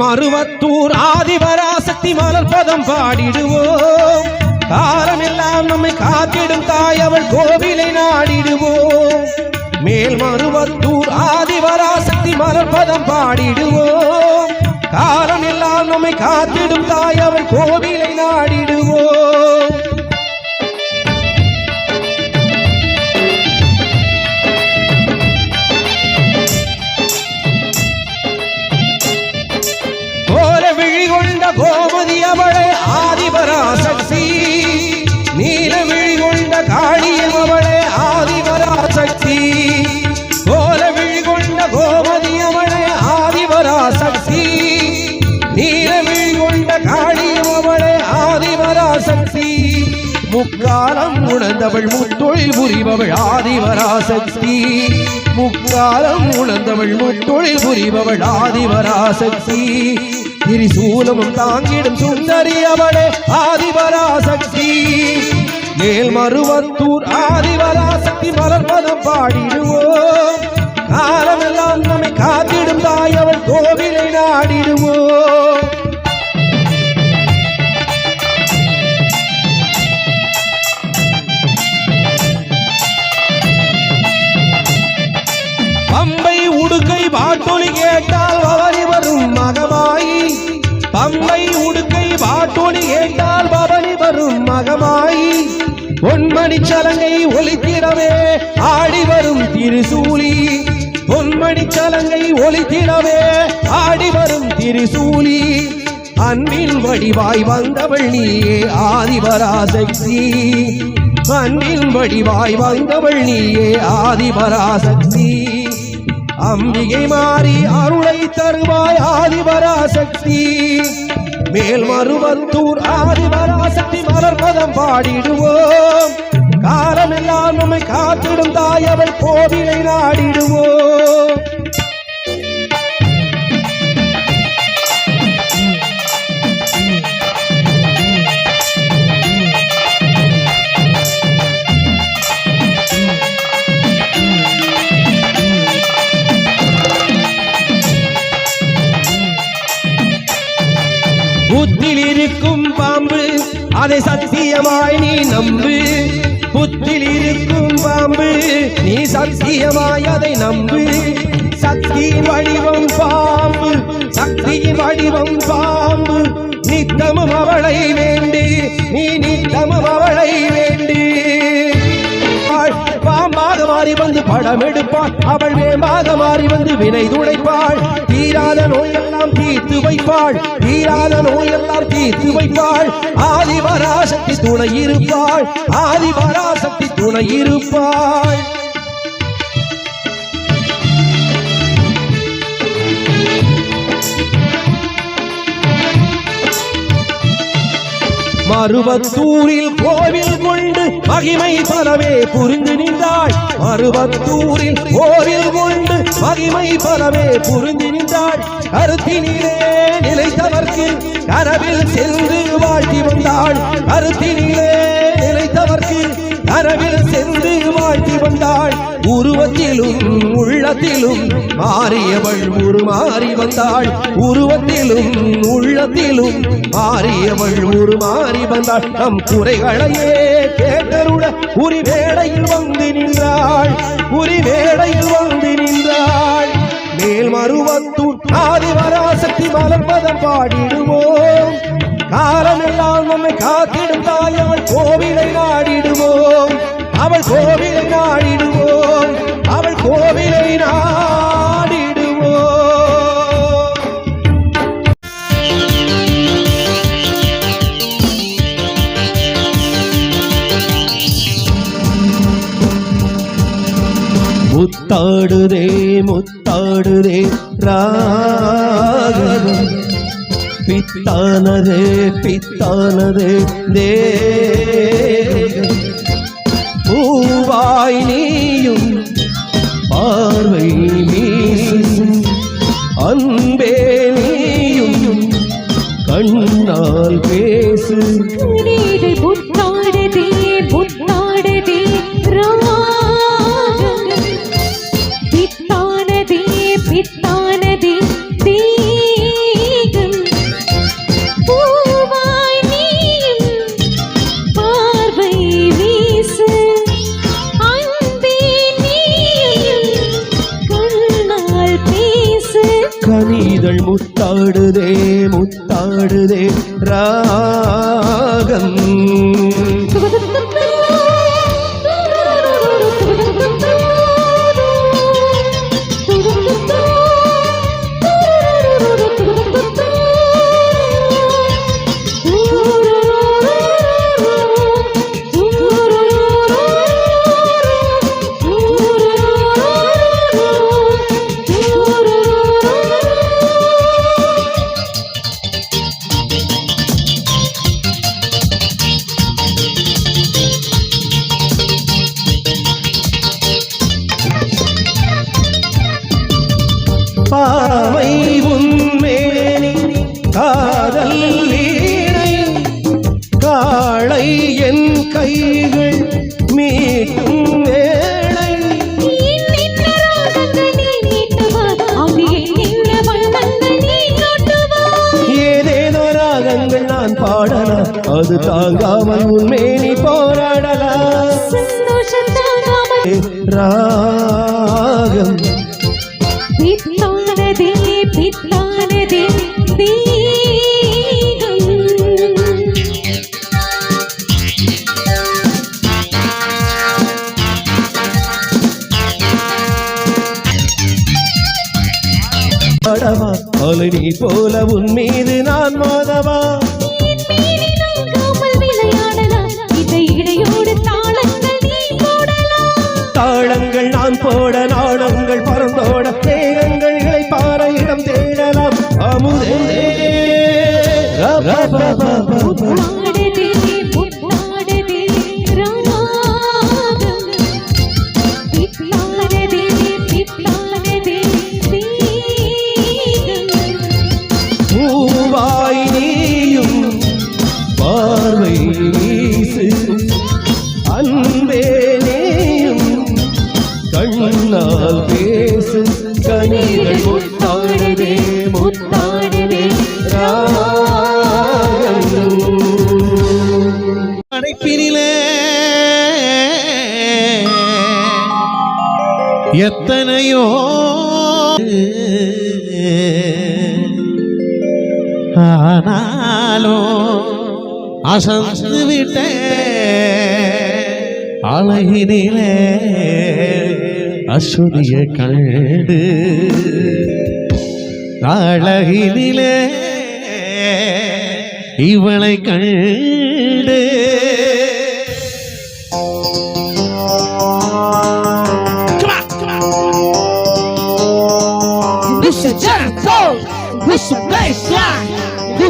மறுவத்தூர் ஆதிபராசக்தி மலர் பதம் பாடிடுவோம். காலமெல்லாம் நம்மை காத்திடும் தாய் அவள் கோவிலை நாடிடுவோம். மேல் மறுவத்தூர் ஆதிபராசக்தி மலர் பதம் பாடிடுவோம். காலமெல்லாம் நம்மை காத்திடும் தாய் அவள் கோவிலை நாடிடுவோம். கொண்ட கோமதி அவளை ஆதிபராசக்தி. நீலவிழி கொண்ட காளியம் அவளை ஆதிபராசக்தி. கோலவிழி கொண்ட கோமதி அவளை ஆதிபராசக்தி. நீலவிழி கொண்ட காளியம் அவளை ஆதிபராசக்தி. முக்காலம் உணர்ந்தவள் முத்தொழில் புரிபவள் ஆதிவராசக்தி முக்காலம் உணர்ந்தவள் முத்தொழில் புரிபவள் ஆதிவராசக்தி திரிசூலமும் தாங்கிடும் சுந்தரி அவளே ஆதிபராசக்தி. மேல் மருவத்தூர் ஆதிபராசக்தி மலர்மதம் பாடிடுவோம். காலமெல்லாம் நம்மை காத்திடும் தாய் அவள் கோவிலை நாடிடுவோம். பம்பை உடுக்கை பாட்டொலி கேட்டால் பவனி வரும் மக பொன்மணிச்சலங்கை ஒலித்திடவே ஆடி வரும் திருசூலி. பொன்மணிச்சலங்கை ஒலித்திடவே ஆடி வரும் திருசூலி. அன்பின் வடிவாய் வந்தவள் நீயே ஆதிபராசக்தி. அன்பின் வடிவாய் வந்தவள் நீயே ஆதிபராசக்தி. அம்பிகை மாறி அருளை தருவாய் ஆதிபராசக்தி. மேல் மருவத்தூர் ஆதிபராசக்தி மலர்பதம் பாடிடுவோம். காலமெல்லாம் நம்மை காத்திடும் தாய் அவள் கோவிலை நாடிடுவோ. புத்தில் இருக்கும் பாம்பு அதை சத்தியமாய் நீ நம்பு. வீட்டில் இருக்கும் பாம்பு நீ சத்தியமாய் அதை நம்பு. சக்தியின் வடிவம் பாம்பு சக்தியின் வடிவம் பாம்பு. நித்தமும் அவளை வேண்டு நீ நித்தமும் அவளை வேண்டு. பாம்பாக மாறி வந்து படம் எடுப்பாள் அவள் வேம்பாக மாறி வந்து வினை துடைப்பாள். தீராத நோயெல்லாம் தீர்த்து வைப்பாள். தீராத நோயெல்லாம் தீர்த்து வைப்பாள். ஆதிபராசக்தி துணை இருப்பாள். ஆதிபராசக்தி துணை இருப்பாள். மறுபத்தூரில் கோவில் கொண்டு மகிமை பலவே புரிந்து நின்றாள் மறுபத்தூரில் கோவில் கொண்டு மகிமை பலவே புரிந்து நின்றாள் கருத்தினிலே நிலைத்தவர்க்கு கனவில் சென்று வாழ்த்தி வந்தாள். கருத்தினிலே நிலைத்தவர்க்கு கனவில் சென்று வாழ்த்தி வந்தாள். உருவத்திலும் உள்ளத்திலும் மாறியவள் உருமாறி வந்தாள். உருவத்திலும் உள்ளத்திலும் மாறியவள் உருமாறி வந்தாள். நம் குறைகளையே கேட்டருட உரி வேளையில் வந்து நின்றாள். உரி வேளையில் வந்து நின்றாள். மேல் மருவத்தூர் ஆதிவராசக்தி மலர்பதம் பாடிடுவோம். காலமெல்லாம் நம்மை காத்திடும் தாய் முத்தாடுதே முத்தாடுதே ராகவம் பித்தானதே பித்தானதே தே சிரிப்பானது தீகம் பூவாய் நீயும் பார்வை வீசு. அன்பே நீயும் கண்ணால் பேசு. கனிதழ் முத்தாடுதே முத்தாடுதே ராகம். படவா அலை நீ போல உன் மீது நான் மாதவா? எத்தனையோ ஆனாலோ அசந்து விட்ட அழகினிலே அசுரிய கண்டு அழகினிலே இவளை கண்டு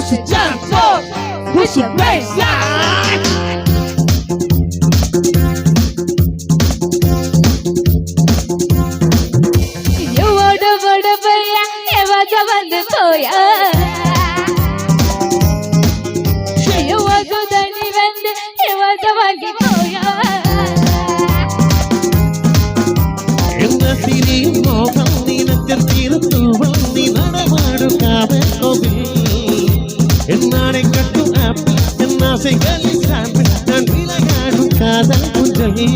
should jump forth. We should race life. You would have, would have, yeah, ever come on the boy. செய்யலிட்டான் நான் விலகாடும் காதல் குஞ்சகி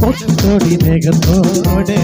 பொட்டோடி தேகத்தோடு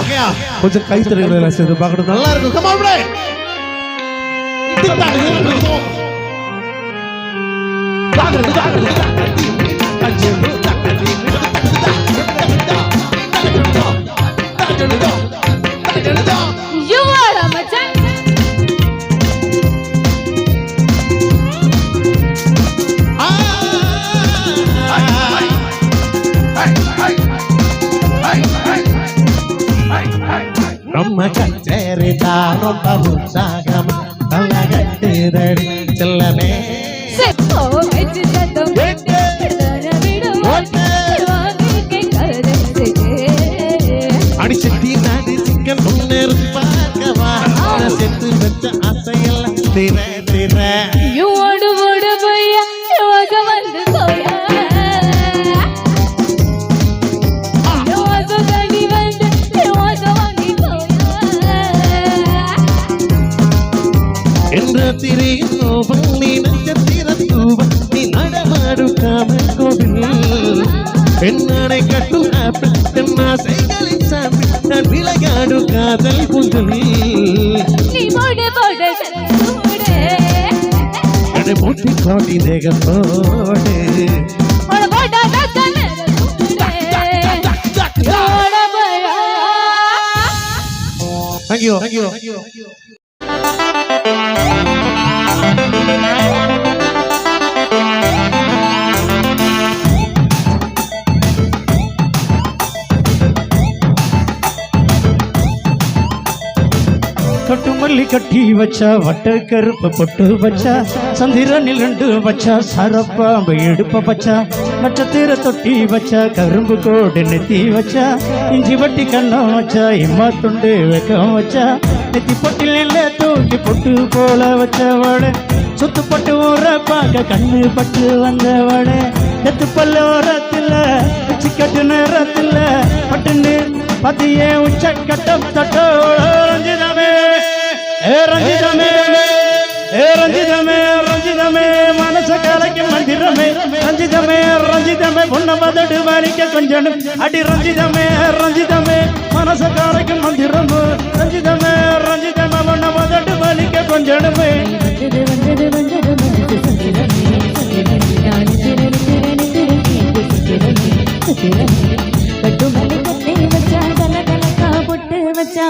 ஓகேயா கொஞ்சம் கைத்தறிகளை சேர்ந்து பார்க்கணும் நல்லா இருக்கும். கமா வெச்சு சத்தம் விட்டு தரவிடும் வாழ்க்கை கருதே அடிச்சட்டி நாடி சிக்கன் முன்னேறி பார்க்கவா. செத்து வச்ச ஆசையெல்லாம் திர. பெண்ணாடை கட்டும் ஆப்பிள் என் ஆசைகளின் சாப்பிள் நான் விளையாடு காதல் குந்தல் நீ போடு போடு சூடு என்னை மூட்டி காட்டி தேகத்தோடு போடு போடு சூடு யோட பையா தேங்க்யூ Thank you கட்டி வச்சா வட்ட கருப்பு பொட்டு வச்சா சந்திரனில் ரெண்டு வச்சா சரப்பாம்பு எடுப்ப வச்சா நட்சத்திர தொட்டி வச்சா கரும்பு கோடு நெத்தி வச்சா இஞ்சி வட்டி கண்ணம் வச்சா இம்மா துண்டு வெக்கம் வச்சா நெத்தி பொட்டில் இல்ல தூக்கி பொட்டு போல வச்சவள சுத்து பட்டு ஊற பார்க்க கண்ணு பட்டு வந்தவள எத்து பல்ல ஓரத்தில் கட்டு நேரத்தில் பட்டுன்னு பத்தியே உச்ச கட்டம் தட்டோ ஏ ரஞ்சிதமே ஏ ரஞ்சிதமே ரஞ்சிதமே மனச கலைக்கும் மந்திரமே. ரஞ்சிதமே ரஞ்சிதமே பொண்ண மதடு வலிக்க கொஞ்சம். அடி ரஞ்சிதமே ரஞ்சிதமே மனச கலைக்கும் மந்திரமோ. ரஞ்சிதமே ரஞ்சிதமே பொண்ண மதடு வலிக்க கொஞ்சமே. பட்டு மலை கட்டி வச்சா கல கலக்கா பொட்டு வச்சா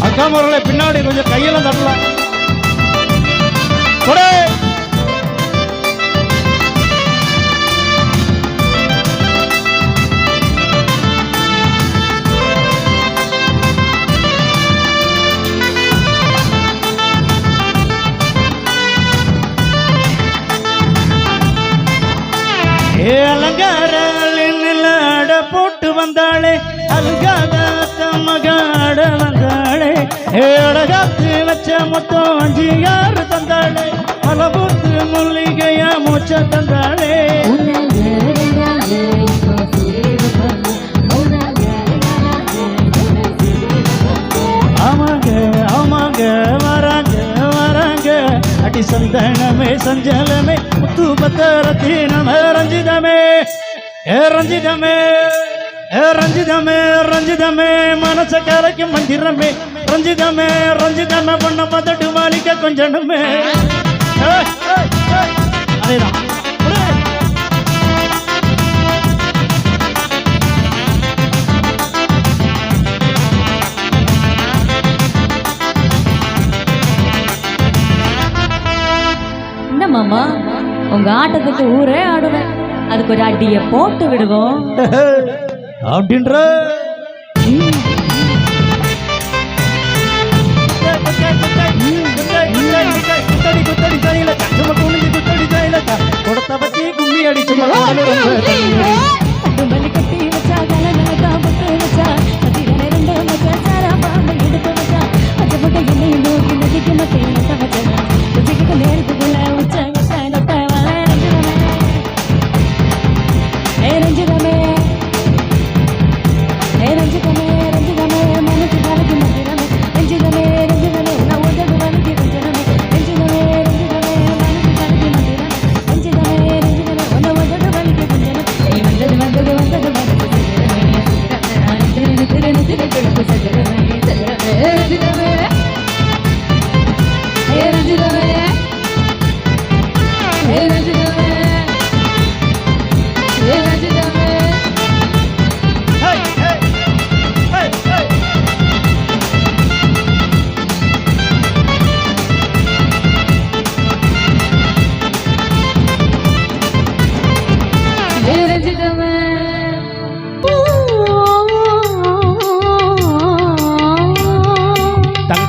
அக்கா பின்னாடி கொஞ்சம் கையெல்லாம் தட்டலாம். கொடு. ஏ போட்டு வந்தாளே அலங்காத மகாட வந்தாளே. ஏழகாத்து வச்ச மொத்தம் அஞ்சு யாரு தந்தாளே மலபூத்து மூலிகையா மூச்ச தந்தாளே. அடி சந்தனமே சஞ்சலமே முத்து பத்தரத்தினமே ரஞ்சிதமே. ஏ ரஞ்சிதமே ஏ ரஞ்சிதமே ரஞ்சிதமே மனச கரைக்கும் மந்திரமே. ரஞ்சிதமே ரஞ்சிதமே பொண்ண பத்தட்டு மாளிக்க கொஞ்சமே அதேதான் மாமா உங்க ஆட்டத்துக்கு ஊரே ஆடுவேன். அதுக்கு ஒரு அடிய போட்டு விடுவோம். அப்படின்ற? கொடுத்த பத்தி கும்மி அடிச்சு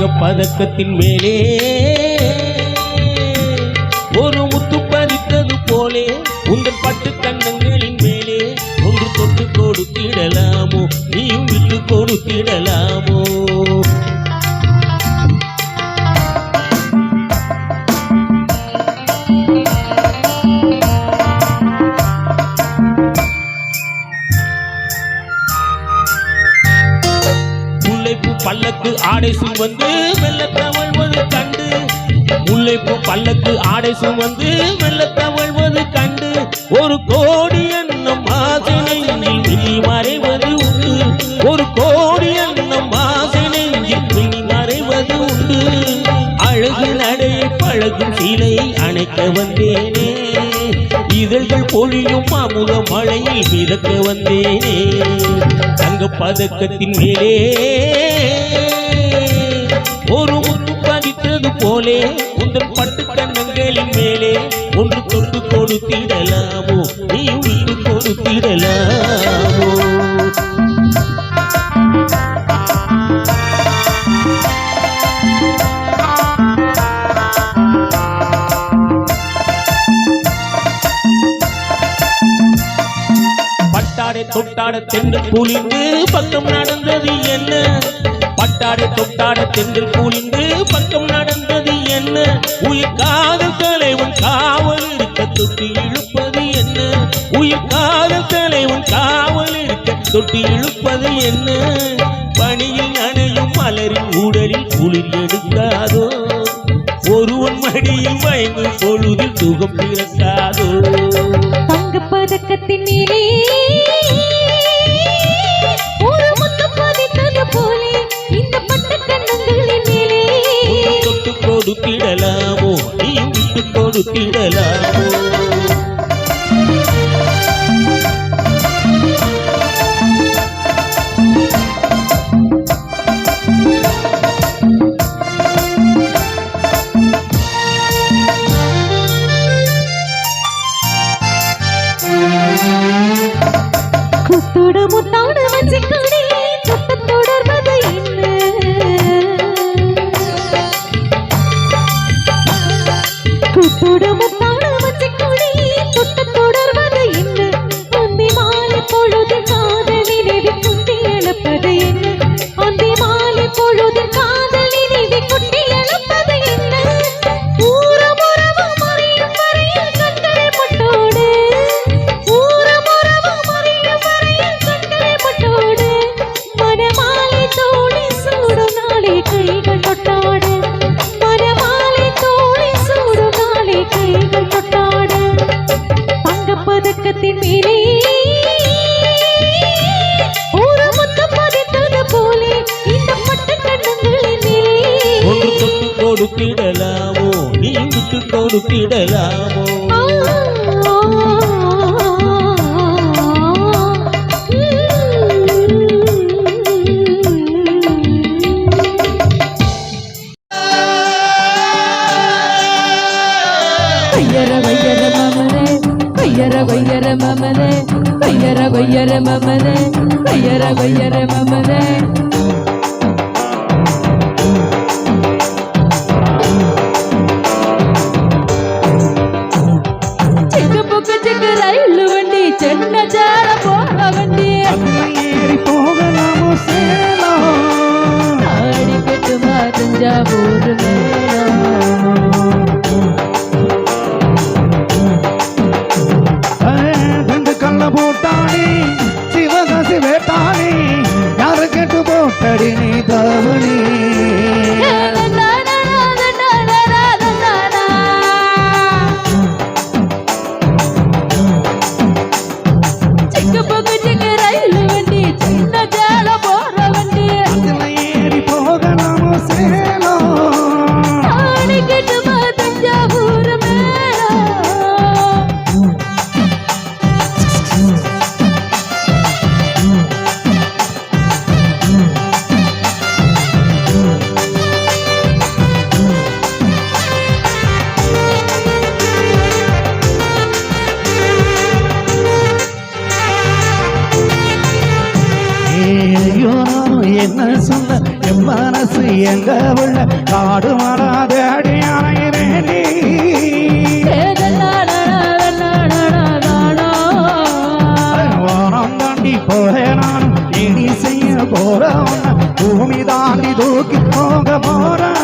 தங்க பதக்கத்தின் மேலே ஒரு முத்து பதித்தது போலே உங்கள் பட்டு கண்ணங்களின் மேலே ஒன்று தொட்டு கொடுத்திடலாமோ நீயும் விட்டு கொடுத்திடலாமோ? சுமந்து மெல்ல தவழ்வது கண்டு. முல்லைப்பூ பல்லக்கு ஆடை சுமந்து மெல்ல தவழ்வது கண்டு. ஒரு கோடி எண்ணம் ஆசை நெஞ்சில் விழி மறைவது உண்டு. ஒரு கோடி எண்ணம் ஆசை நெஞ்சில் விழி மறைவது உண்டு. அழகு நடை பழகும் சீலை அணைக்க வந்தேனே. இதழ்கள் பொழியும் அமுத மழையில் மிதக்க வந்தேனே. தங்க பதக்கத்தின் மேலே பதித்தது போலே உங்கள் பட்டு கண்ணங்களின் மேலே. ஒன்று தொட்டு கொடுத்திடலாமோ? நீ விட்டு கொடுத்திடலாமோ? பட்டாடை தொட்டாட தென்று குளிந்து பக்கம் நடந்தது என்ன? பட்டாடை தொட்டாட தென்று கூலிந்து பக்கம் நடந்தது என்ன? உயிர் காதல் தலைவன் காவல் இருக்க தொட்டி இழுப்பது என்ன? உயிர் காதல் தலைவன் காவல் இருக்க தொட்டி இழுப்பது என்ன? பணியில் அணையும் மலரின் உடலில் குளிர் எடுக்காதோ ஒருவன் மடியில் மயங்கும் பொழுதில் சுகம் பிறக்காதோ? கொடுத்திடலாமோ நீயும் விட்டு கொடுத்திடலாமோ ஒன்று தொட்டு கொடுத்திடலாமோ நீ விட்டு கொடுத்திடலாமோ வையர வையர மமரே வையர வையர மமரே வையர வையர மமரே என்ன சொல்ல என் மனசு எங்க உள்ள? காடு மாறாத அடியானே வானம் தாண்டி போறேன் நான் இனி செய்ய போறேன் பூமி தாண்டி தூக்கி போக போறேன்.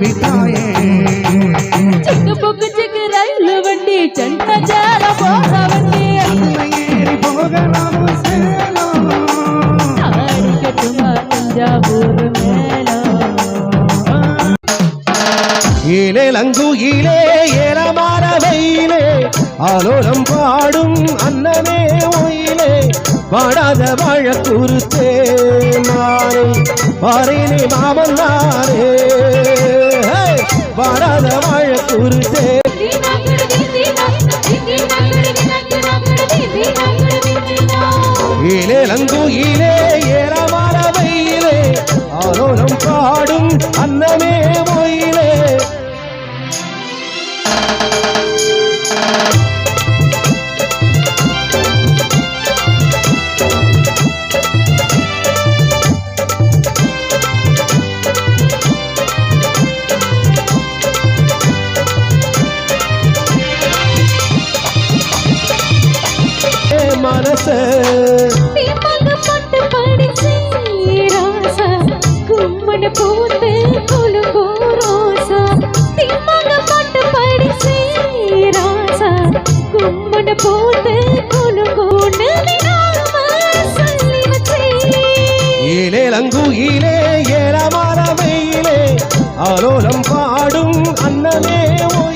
விட்டாயே. வண்டி சென்ன ஜால போற வண்டி. அதுல ஏறி போகலாமோ சேலம். கட்டுமா தஞ்சாவூர் மேளம். ஈலே லங்குயிலே ஏலமான வெயிலே ஆலோலம் பாடும் அன்னமே ஒயிலே வாடாத வாழ குருத்தே நானே பாரினி மாமன் நானே! வாராத வாழ குருத்தே ஈலே லங்குயிலே ஏலமான வெயிலே. ஆலோலம் பாடும் அன்னமே ஒயிலே வெயிலே ஏலமான வெயிலே ஆலோலம் பாடும் அன்னமே ஓ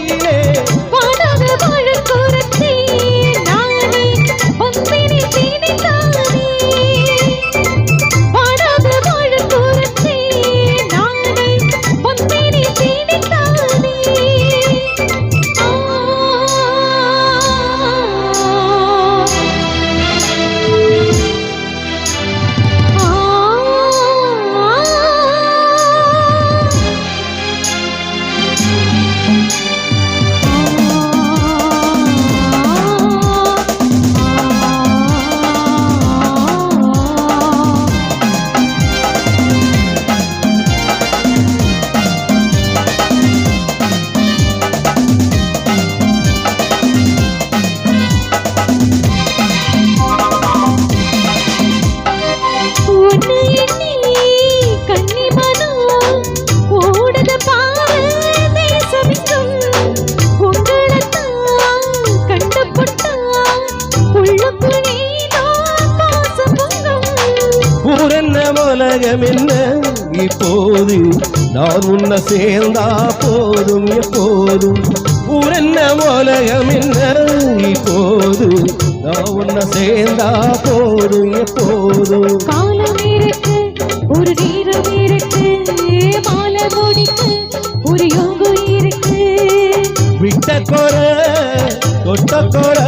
உலகம் என்ன இப்போது நான் உன்னை சேர்ந்தா போதும் எப்போதும். ஊரென்ன உலகம் என்ன? இப்போது நான் உன்னை சேர்ந்தா போதும் எப்போதும். காலம் இருக்கு ஒரு நேரம் இருக்கு மாலை முடிக்கு ஒரு யோகம் இருக்கு. விட்ட கொர தொட்ட கொர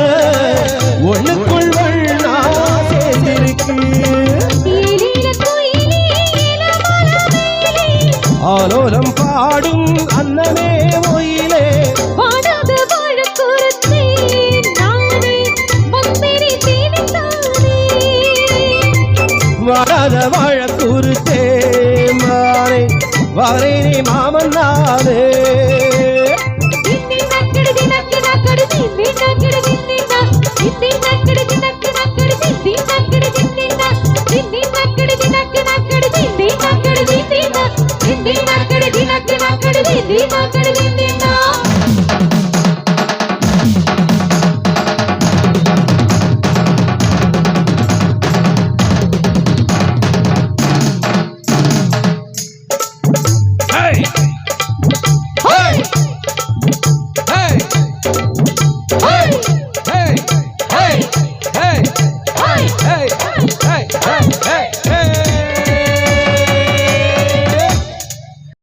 കോലോലം പാടും അന്നമേ ഒയിലേ വരാത വാഴക്കുരുത്തേ മാറി വരേനെ മാമന്നാതേ. ഇത്തി നക്കിടി നക്കിടി നക്കിടി ഇത്തി നക്കിടി ഇത്തി దిమాక్కడి దినక్కడి దిమాక్కడి దిమాక్కడి దిమాక్కడి